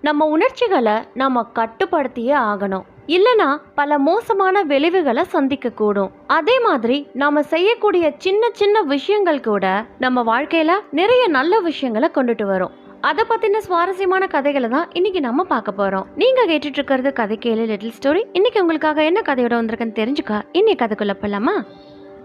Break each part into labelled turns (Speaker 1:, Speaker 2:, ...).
Speaker 1: நம்ம உணர்ச்சிகளை நம்ம கட்டுப்படுத்தியே ஆகணும். இல்லைனா பல மோசமான விளைவுகளை சந்திக்க கூடும் அதே மாதிரி நாம செய்யக்கூடிய சின்ன சின்ன விஷயங்கள் கூட நம்ம வாழ்க்கையில நிறைய நல்ல விஷயங்களை கொண்டுட்டு வரும். அதை பத்தின சுவாரஸ்யமான கதைகளை தான் இன்னைக்கு நம்ம பார்க்க போறோம். நீங்க கேட்டுட்டு இருக்கிறது கதை கேளு லிட்டில் ஸ்டோரி இன்னைக்கு உங்களுக்காக என்ன கதையோட வந்திருக்குன்னு தெரிஞ்சுக்க இன்னைக்கு கதைக்குள்ள போலாமா?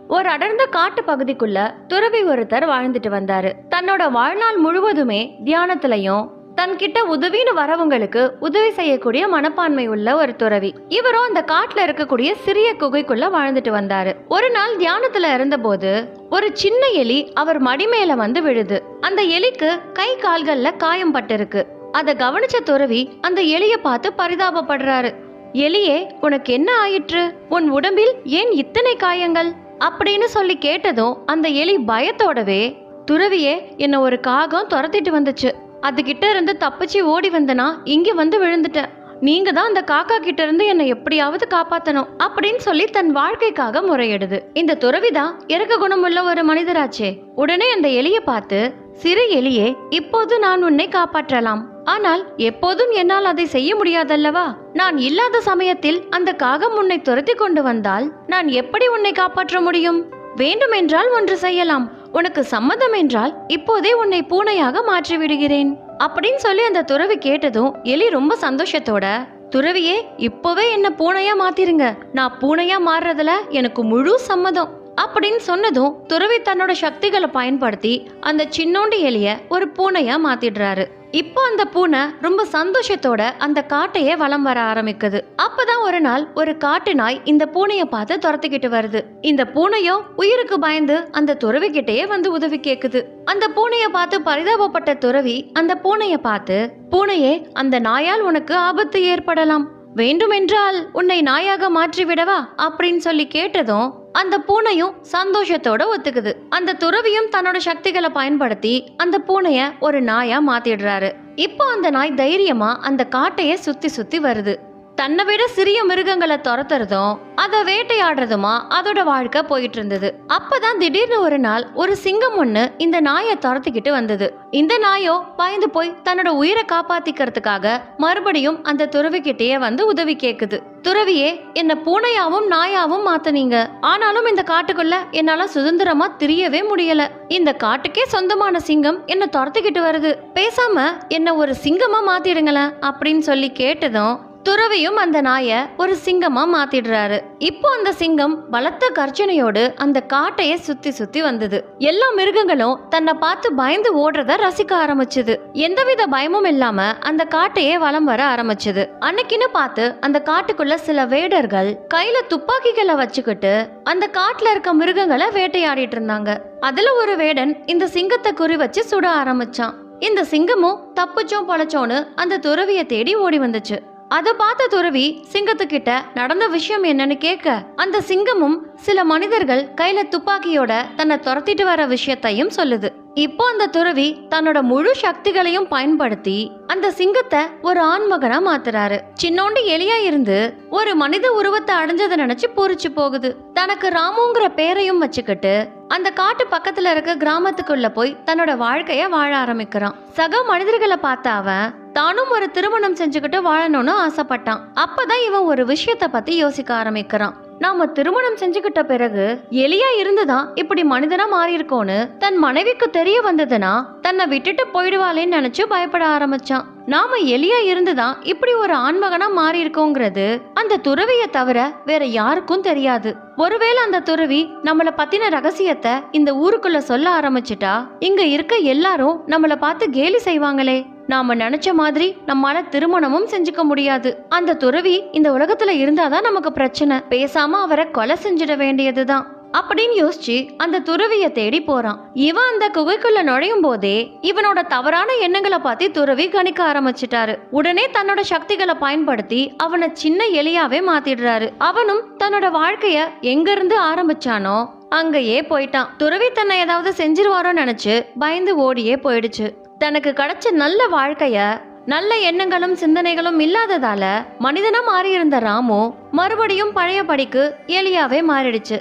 Speaker 1: ஒரு அடர்ந்த காட்டு பகுதிக்குள்ள துறவி ஒருத்தர் வாழ்ந்துட்டு வந்தாரு. தன்னோட வாழ்நாள் முழுவதுமே தியானத்திலையும் தன்கிட்ட உதவின்னு வரவங்களுக்கு உதவி செய்யக்கூடிய மனப்பான்மை உள்ள ஒரு துறவி. இவரும் அந்த காட்டுல இருக்கக்கூடிய சிறிய குகைக்குள்ள வாழ்ந்துட்டு வந்தாரு. ஒரு நாள் தியானத்துல இருந்தபோது ஒரு சின்ன எலி அவர் மடி மேல வந்து விழுது. அந்த எலிக்கு கை கால்கள்ல காயம் பட்டிருக்கு. அதை கவனிச்ச துறவி அந்த எலிய பார்த்து பரிதாபப்படுறாரு. எலியே உனக்கு என்ன ஆயிற்று? உன் உடம்பில் ஏன் இத்தனை காயங்கள்? அப்படின்னு சொல்லி கேட்டதும் அந்த எலி பயத்தோடவே துறவியே என்ன ஒரு காகம் துரத்திட்டு வந்துச்சு. அதுகிட்ட இருந்து தப்பிச்சு ஓடி வந்தனா இங்கே வந்து விழுந்துட்டேன். நீங்க தான் அந்த காக்கா கிட்ட இருந்து என்னை எப்படியாவது காப்பாத்தணும் அப்படின்னு சொல்லி தன் வாழ்க்கைக்காக முறையிடுது. இந்த துறவிதான் இறக்க குணமுள்ள ஒரு மனிதராச்சே. உடனே அந்த எலிய பார்த்து சிறு எலியே இப்போது நான் உன்னை காப்பாற்றலாம். ஆனால் எப்போதும் என்னால் அதை செய்ய முடியாதல்லவா? நான் இல்லாத சமயத்தில் அந்த காகம் உன்னை துரத்தி கொண்டு வந்தால் நான் எப்படி உன்னை காப்பாற்ற முடியும்? வேண்டுமென்றால் ஒன்று செய்யலாம். உனக்கு சம்மதம் என்றால் இப்போதே உன்னை பூனையாக மாற்றி விடுகிறேன் அப்படின்னு சொல்லி அந்த துறவி கேட்டதும் எலி ரொம்ப சந்தோஷத்தோட துறவியே இப்போவே என்ன பூனையா மாத்திருங்க. நான் பூனையா மாறுறதுல எனக்கு முழு சம்மதம். அப்படின்னு சொன்னதும் துறவி தன்னோட சக்திகளை பயன்படுத்தி அந்த சின்னோண்டு எலிய ஒரு பூனையா மாத்திடுறாரு. இப்போ அந்த பூனை ரொம்ப சந்தோஷத்தோட அந்த காட்டையே வலம் வர ஆரம்பிக்குது. அப்பதான் ஒரு நாள் ஒரு காட்டு நாய் இந்த பூனைய பார்த்து துரத்திக்கிட்டு வருது. இந்த பூனையோ உயிருக்கு பயந்து அந்த துறவி கிட்டேயே வந்து உதவி கேக்குது. அந்த பூனைய பார்த்து பரிதாபப்பட்ட துறவி அந்த பூனைய பார்த்து பூனையே அந்த நாயால் உனக்கு ஆபத்து ஏற்படலாம். வேண்டுமென்றால் உன்னை நாயாக மாற்றி விடவா அப்படின்னு சொல்லி கேட்டதும் அந்த பூனையும் சந்தோஷத்தோட ஒத்துக்குது. அந்த துறவியும் தன்னோட சக்திகளை பயன்படுத்தி அந்த பூனைய ஒரு நாயா மாத்திடுறாரு. இப்போ அந்த நாய் தைரியமா அந்த காட்டையை சுத்தி சுத்தி வருது. தன்னை விட சிறிய மிருகங்களை துரத்துறதும் அதை வேட்டையாடுறதுமா? அதோட வாழ்க்கை போயிட்டு இருந்தது அப்பதான் திடீர்னு ஒரு நாள் ஒரு சிங்கம் ஒண்ணு இந்த நாயை துரத்துக்கிட்டு வந்தது. இந்த நாயோ பயந்து போய் தன்னோட உயிரை காப்பாத்திக்கிறதுக்காக மறுபடியும் அந்த துறவிக்கிட்டேயே வந்து உதவி கேக்குது. துறவியே என்ன பூனையாவும் நாயாவும் மாத்துனீங்க. ஆனாலும் இந்த காட்டுக்குள்ள என்னால சுதந்திரமா திரியவே முடியல. இந்த காட்டுக்கே சொந்தமான சிங்கம் என்ன துரத்துக்கிட்டு வருது. பேசாம என்ன ஒரு சிங்கமா மாத்திடுங்களேன் அப்படின்னு சொல்லி கேட்டதும் துறவியும் அந்த நாயை ஒரு சிங்கமா மாத்திடுறாரு. இப்போ அந்த சிங்கம் பலத்த கர்ஜனையோடு அந்த காட்டையே சுத்தி சுத்தி வந்தது. எல்லா மிருகங்களும் தன்னை பார்த்து பயந்து ஓடுறத ரசிக்க ஆரம்பிச்சது. எந்தவித பயமும் இல்லாம அந்த காட்டையே வலம் வர ஆரம்பிச்சது. அன்னைக்குன்னு பார்த்து அந்த காட்டுக்குள்ள சில வேடர்கள் கையில துப்பாக்கிகளை வச்சுக்கிட்டு அந்த காட்டுல இருக்க மிருகங்களை வேட்டையாடிட்டு இருந்தாங்க. அதுல ஒரு வேடன் இந்த சிங்கத்தை குறி வச்சு சுட ஆரம்பிச்சான். இந்த சிங்கமும் தப்பிச்சோம் பொழைச்சோன்னு அந்த துறவியை தேடி ஓடி வந்துச்சு. அதை பார்த்த துறவி சிங்கத்துக்கிட்ட நடந்த விஷயம் என்னன்னு கேட்க அந்த சிங்கமும் சில மனிதர்கள் கையில துப்பாக்கியோட தன்னை துரத்திட்டு வர விஷயத்தையும் சொல்லுது. இப்போ அந்த துறவி தன்னோட முழு சக்திகளையும் பயன்படுத்தி அந்த சிங்கத்தை ஒரு ஆண்மகனா மாத்துறாரு. சின்னோண்டு எலியா இருந்து ஒரு மனித உருவத்தை அடைஞ்சதை நினைச்சு பூரிச்சு போகுது. தனக்கு ராமுங்கிற பேரையும் வச்சுக்கிட்டு அந்த காட்டு பக்கத்துல இருக்க கிராமத்துக்குள்ள போய் தன்னோட வாழ்க்கைய வாழ ஆரம்பிக்கிறான். சக மனிதர்களை பார்த்த அவன் தானும் ஒரு திருமணம் செஞ்சுக்கிட்டு வாழணும்னு ஆசைப்பட்டான். அப்பதான் இவன் ஒரு விஷயத்த பத்தி யோசிக்க ஆரம்பிக்கிறான். நாம திருமணம் செஞ்சுக்கிட்ட பிறகு எலியா இருந்துதான் இப்படி மனிதனா மாறி இருக்கோன்னு தன் மனைவிக்கு தெரிய வந்ததுன்னா தன்னை விட்டுட்டு போயிடுவாளேன்னு நினைச்சு பயப்பட ஆரம்பிச்சான். நாம எலியா இருந்துதான் இப்படி ஒரு ஆண்மகனா மாறி இருக்கோங்கிறது அந்த துறவிய தவிர வேற யாருக்கும் தெரியாது. ஒருவேளை அந்த துறவி நம்மள பத்தின ரகசியத்தை இந்த ஊருக்குள்ள சொல்ல ஆரம்பிச்சிட்டா இங்க இருக்க எல்லாரும் நம்மள பார்த்து கேலி செய்வாங்களே. நாம நினைச்ச மாதிரி நம்மால திருமணமும் செஞ்சுக்க முடியாது. அந்த துறவி இந்த உலகத்துல இருந்தாதான் நமக்கு பிரச்சனை. பேசாம அவரை கொலை செஞ்சிட வேண்டியதுதான் அப்படின்னு யோசிச்சு அந்த துறவிய தேடி போறான். இவன் அந்த குகைக்குள்ள நுழையும் போதே இவனோட தவறான எண்ணங்களை பார்த்து துறவி கணிக்க ஆரம்பிச்சிட்டாரு. உடனே தன்னோட சக்திகளை பயன்படுத்தி அவனை சின்ன எலியாவே மாத்திடுறாரு. அவனும் தன்னோட வாழ்க்கைய எங்க இருந்து ஆரம்பிச்சானோ அங்கேயே போயிட்டான். துறவி தன்னை ஏதாவது செஞ்சிருவாரோன்னு நினைச்சு பயந்து ஓடியே போயிடுச்சு. தனக்கு கிடைச்ச நல்ல வாழ்க்கைய நல்ல எண்ணங்களும் சிந்தனைகளும் இல்லாததால மனிதனா மாறியிருந்த ராமு மறுபடியும் பழைய படிக்கு எலியாவே மாறிடுச்சு.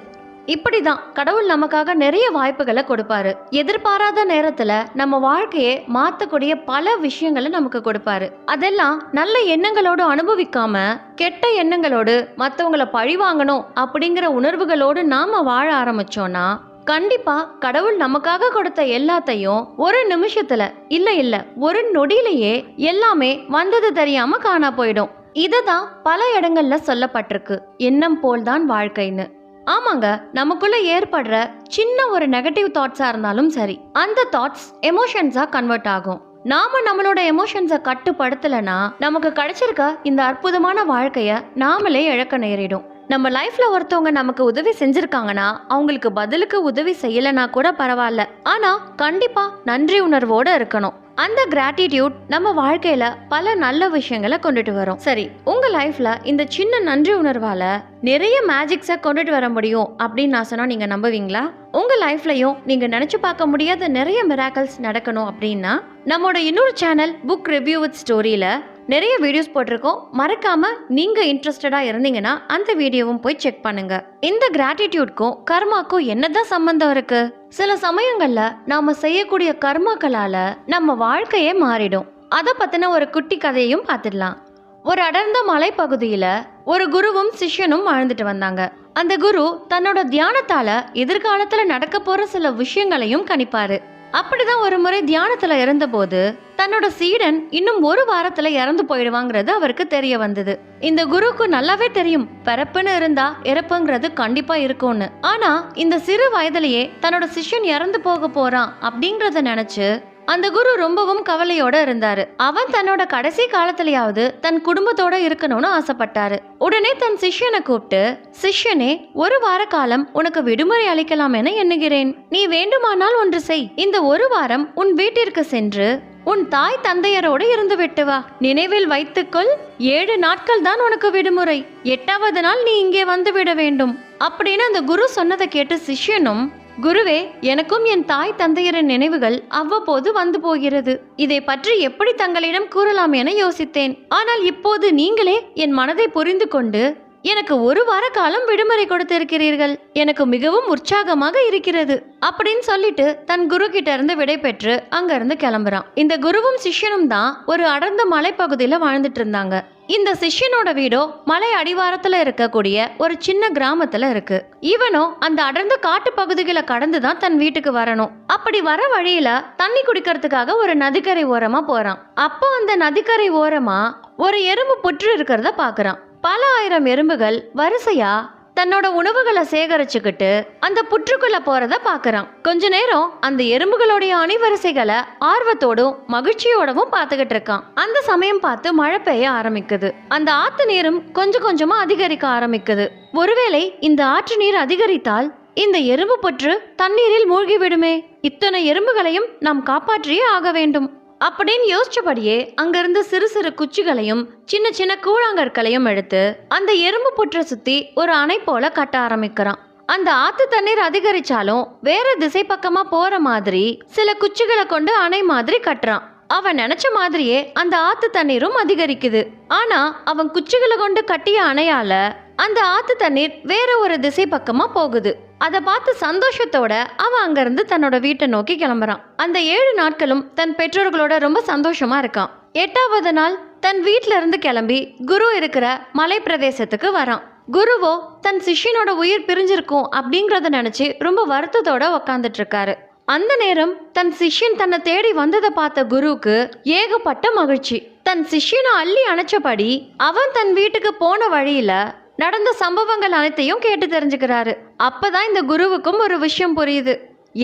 Speaker 1: இப்படி தான் கடவுள் நமக்காக நிறைய வாய்ப்புகளை கொடுப்பாரு. எதிர்பாராத நேரத்துல நம்ம வாழ்க்கையை மாத்தக்கூடிய பல விஷயங்களை நமக்கு கொடுப்பாரு. அதெல்லாம் நல்ல எண்ணங்களோடு அனுபவிக்காம கெட்ட எண்ணங்களோடு மற்றவங்கள பழி வாங்கணும் அப்படிங்கிற உணர்வுகளோடு நாம வாழ ஆரம்பிச்சோம்னா கண்டிப்பா கடவுள் நமக்காக கொடுத்த எல்லாத்தையும் ஒரு நிமிஷத்துல இல்ல இல்ல ஒரு நொடியிலேயே எல்லாமே வந்தது தெரியாம காணா போயிடும். இததான் பல இடங்கள்ல சொல்லப்பட்டிருக்கு. எண்ணம் போல்தான் வாழ்க்கைன்னு. ஆமாங்க நமக்குள்ள ஏற்படுற சின்ன ஒரு நெகட்டிவ் தாட்ஸா இருந்தாலும் சரி அந்த தாட்ஸ் எமோஷன்ஸா கன்வெர்ட் ஆகும். நாம நம்மளோட எமோஷன்ஸை கட்டுப்படுத்தலைன்னா நமக்கு கிடைச்சிருக்க இந்த அற்புதமான வாழ்க்கைய நாமளே இழக்க நேரிடும். நம்ம லைஃப்பில் ஒருத்தவங்க நமக்கு உதவி செஞ்சுருக்காங்கன்னா அவங்களுக்கு பதிலுக்கு உதவி செய்யலைனா கூட பரவாயில்ல. ஆனால் கண்டிப்பாக நன்றி உணர்வோடு இருக்கணும். அந்த கிராட்டிடியூட் நம்ம வாழ்க்கையில பல நல்ல விஷயங்களை கொண்டுட்டு வரும். சரி உங்க லைஃப்ல இந்த சின்ன நன்றி உணர்வால நிறைய மேஜிக்ஸை கொண்டுட்டு வர முடியும் அப்படின்னு நான் சொன்னா நீங்க நம்புவீங்களா? உங்க லைஃப்லயும் நீங்க நினைச்சு பார்க்க முடியாத நிறைய மிராக்கல்ஸ் நடக்கணும் அப்படின்னா நம்மளோட இன்னொரு சேனல் புக் ரிவ்யூ வித் ஸ்டோரியில நிறைய வீடியோஸ் போட்டிருக்கோம். மறக்காம நீங்க இன்ட்ரெஸ்டடா இருந்தீங்கன்னா அந்த வீடியோவும் போய் செக் பண்ணுங்க. இந்த கிராட்டிடியூட்க்கும் கர்மாக்கும் என்னதான் சம்பந்தம் இருக்கு? சில சமயங்கள்ல நாம செய்யக்கூடிய கர்மாக்களால நம்ம வாழ்க்கையே மாறிடும். அதை பத்தின ஒரு குட்டி கதையும் பார்த்துடலாம். ஒரு அடர்ந்த மலைப்பகுதியில ஒரு குருவும் சிஷ்யனும் வாழ்ந்துட்டு வந்தாங்க. அந்த குரு தன்னோட தியானத்தால எதிர்காலத்துல நடக்க போற சில விஷயங்களையும் கணிப்பாரு. அப்படிதான் ஒரு முறை தியானத்துல இருந்தபோது தன்னோட சீடன் இன்னும் ஒரு வாரத்துல இறந்து போயிடுவாங்கிறது அவருக்கு தெரிய வந்தது. இந்த குருக்கு நல்லாவே தெரியும் பிறப்புன்னு இருந்தா இறப்புங்கிறது கண்டிப்பா இருக்கும்னு. ஆனா இந்த சிறு வயதிலேயே தன்னோட சிஷ்யன் இறந்து போக போறான் அப்படிங்கறத நினைச்சு அந்த குரு ரொம்பவும் கவலையோட இருந்தாரு. அவன் தன்னோட கடைசி காலத்திலேயாவது தன் குடும்பத்தோட இருக்கணும்னு ஆசைப்பட்டாரு. உடனே தன் சிஷ்யனை கூப்பிட்டு சிஷ்யனே ஒரு வார காலம் உனக்கு விடுமுறை அளிக்கலாம் என எண்ணுகிறேன். நீ வேண்டுமானால் ஒன்று செய். இந்த ஒரு வாரம் உன் வீட்டிற்கு சென்று உன் தாய் தந்தையரோடு இருந்து விட்டு வா. நினைவில் வைத்துக்கொள் ஏழு நாட்கள் தான் உனக்கு விடுமுறை. எட்டாவது நாள் நீ இங்கே வந்து விட வேண்டும். அப்படின்னு அந்த குரு சொன்னதை கேட்டு சிஷ்யனும் குருவே எனக்கும் என் தாய் தந்தையரின் நினைவுகள் அவ்வப்போது வந்து போகிறது. இதை பற்றி எப்படி தங்களிடம் கூறலாம் என யோசித்தேன். ஆனால் இப்போது நீங்களே என் மனதை புரிந்து கொண்டு எனக்கு ஒரு வார காலம் விடுமுறை கொடுத்திருக்கிறீர்கள். எனக்கு மிகவும் உற்சாகமாக இருக்கிறது. அப்படின்னு சொல்லிட்டு தன் குரு கிட்ட இருந்து விடை பெற்று அங்க இருந்து கிளம்புறான். இந்த குருவும் சிஷ்யனும் தான் ஒரு அடர்ந்த மலைப்பகுதியில வாழ்ந்துட்டு இருந்தாங்க. இந்த சிஷ்யனோட வீடோ மலை அடிவாரத்துல இருக்கக்கூடிய ஒரு சின்ன கிராமத்துல இருக்கு. இவனோ அந்த அடர்ந்த காட்டு பகுதிகளை கடந்து தான் தன் வீட்டுக்கு வரணும். அப்படி வர வழியில தண்ணி குடிக்கிறதுக்காக ஒரு நதிக்கரை ஓரமா போறான். அப்போ அந்த நதிக்கரை ஓரமா ஒரு எறும்பு புற்று இருக்கிறத பாக்குறான். பல ஆயிரம் எறும்புகள் வரிசையா தன்னோட உணவுகளை சேகரிச்சுக்கிட்டு அந்த புற்றுக்குள்ள போறத பாக்குறான். கொஞ்ச நேரம் அந்த எறும்புகளுடைய அணிவரிசைகளை ஆர்வத்தோடும் மகிழ்ச்சியோடவும் பார்த்துக்கிட்டு இருக்கான். அந்த சமயம் பார்த்து மழை பெய்ய ஆரம்பிக்குது. அந்த ஆத்து நீரும் கொஞ்சம் கொஞ்சமா அதிகரிக்க ஆரம்பிக்குது. ஒருவேளை இந்த ஆற்று நீர் அதிகரித்தால் இந்த எறும்பு புற்று தண்ணீரில் மூழ்கிவிடுமே. இத்தனை எறும்புகளையும் நாம் காப்பாற்றியே ஆக வேண்டும். அப்படின்னு யோசிச்சபடியே அங்கிருந்து சிறு சிறு குச்சிகளையும் சின்ன சின்ன கூழாங்கற்களையும் எடுத்து அந்த எறும்பு புற்றை சுத்தி ஒரு அணை போல கட்ட ஆரம்பிக்கிறான். அந்த ஆத்து தண்ணீர் அதிகரிச்சாலும் வேற திசை பக்கமா போற மாதிரி சில குச்சிகளை கொண்டு அணை மாதிரி கட்டுறான். அவன் நினைச்ச மாதிரியே அந்த ஆத்து தண்ணீரும் அதிகரிக்குது. ஆனா அவன் குச்சிகளை கொண்டு கட்டிய அணையால அந்த ஆத்து தண்ணீர் வேற ஒரு திசை பக்கமா போகுது. அதை பார்த்து சந்தோஷத்தோட அவன் அங்கேருந்து தன்னோட வீட்டை நோக்கி கிளம்புறான். அந்த ஏழு நாட்களும் தன் பெற்றோர்களோட ரொம்ப சந்தோஷமா இருக்கான். எட்டாவது நாள் தன் வீட்டில இருந்து கிளம்பி குரு இருக்கிற மலை பிரதேசத்துக்கு வரான். குருவோ தன் சிஷ்யனோட உயிர் பிரிஞ்சிருக்கும் அப்படிங்கறத நினைச்சு ரொம்ப வருத்தத்தோட உக்காந்துட்டு இருக்காரு அந்த நேரம் தன் சிஷ்யன் தன்னை தேடி வந்ததை பார்த்த குருவுக்கு ஏகப்பட்ட மகிழ்ச்சி. தன் சிஷ்யனை அள்ளி அணைச்சபடி அவன் தன் வீட்டுக்கு போன வழியில நடந்த சம்பவங்கள் அனைத்தையும் கேட்டு தெரிஞ்சுக்கிறாரு. அப்பதான் இந்த குருவுக்கும் ஒரு விஷயம் புரியுது.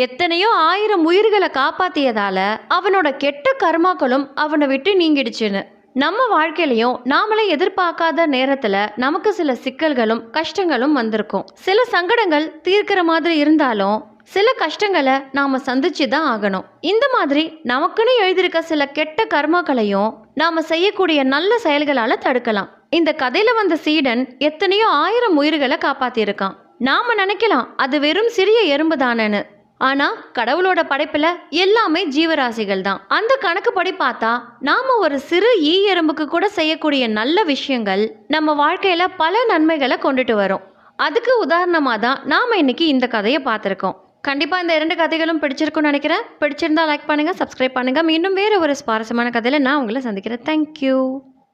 Speaker 1: எத்தனையோ ஆயிரம் உயிர்களை காப்பாத்தியதால அவனோட கெட்ட கர்மாக்களும் அவனை விட்டு நீங்கிடுச்சுன்னு. நம்ம வாழ்க்கையிலையும் நாமளே எதிர்பார்க்காத நேரத்துல நமக்கு சில சிக்கல்களும் கஷ்டங்களும் வந்திருக்கும். சில சங்கடங்கள் தீர்க்கிற மாதிரி இருந்தாலும் சில கஷ்டங்களை நாம சந்திச்சு தான் ஆகணும். இந்த மாதிரி நமக்குன்னு எழுதியிருக்க சில கெட்ட கர்மாக்களையும் நாம செய்யக்கூடிய நல்ல செயல்களால தடுக்கலாம். இந்த கதையில் வந்த சீடன் எத்தனையோ ஆயிரம் உயிர்களை காப்பாற்றியிருக்கான் நாம நினைக்கலாம் அது வெறும் சிறிய எறும்பு தானேன்னு. ஆனா கடவுளோட படைப்புல எல்லாமே ஜீவராசிகள் தான். அந்த கணக்குப்படி பார்த்தா நாம ஒரு சிறு ஈ எறும்புக்கு கூட செய்யக்கூடிய நல்ல விஷயங்கள் நம்ம வாழ்க்கையில பல நன்மைகளை கொண்டுட்டு வரும். அதுக்கு உதாரணமாக தான் நாம் இன்னைக்கு இந்த கதையை பார்த்துருக்கோம். கண்டிப்பாக இந்த இரண்டு கதைகளும் பிடிச்சிருக்கும்னு நினைக்கிறேன். பிடிச்சிருந்தா லைக் பண்ணுங்கள் சப்ஸ்கிரைப் பண்ணுங்கள் மீண்டும் வேறு ஒரு சுவாரஸ்யமான கதையில் நான் உங்களை சந்திக்கிறேன். தேங்க்யூ